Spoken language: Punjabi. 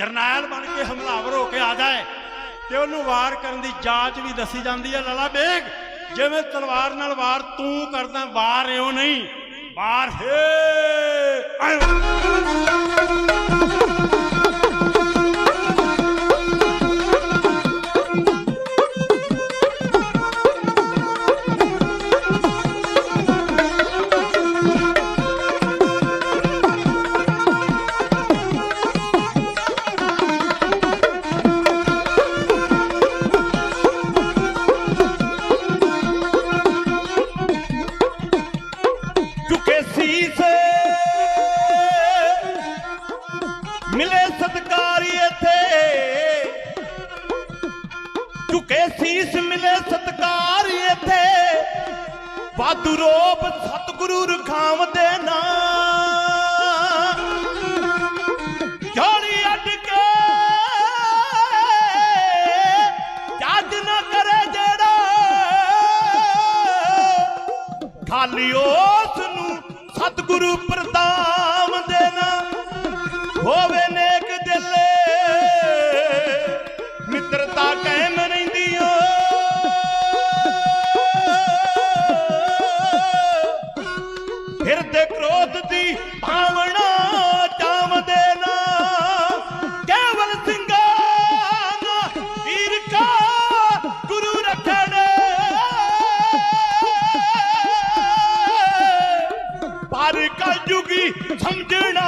ਜਰਨੈਲ ਬਣ ਕੇ ਹਮਲਾਵਰ ਹੋ ਕੇ ਆਦਾ ਹੈ ਤੇ ਉਹਨੂੰ ਵਾਰ ਕਰਨ ਦੀ ਜਾਂਚ ਵੀ ਦੱਸੀ ਜਾਂਦੀ ਹੈ ਲਾਲਾ ਬੇਗ। ਜਿਵੇਂ ਤਲਵਾਰ ਨਾਲ ਵਾਰ ਤੂੰ ਕਰਦਾ, ਵਾਰ ਇਉਂ ਨਹੀਂ। ਵਾਰ ਹੈ। ਸਤਕਾਰੀ ਇੱਥੇ। ਝੁਕੇ ਸੀਸ ਮਿਲੇ ਸਤਕਾਰੀ ਇੱਥੇ। ਵਾਧੂ ਰੋਪ ਸਤਗੁਰੂ ਰਖਾਵ ਦੇ ਨਾਂ। ਅੱਡ ਕੇ ਜੱਜ ਨਾ ਕਰੇ ਜਿਹੜਾ ਖਾਲੀ ਉਸ ਨੂੰ ਸਤਗੁਰੂ ਪ੍ਰਦਾਨ ਹਰ ਕਲਯੁਗੀ ਸਮਝਣਾ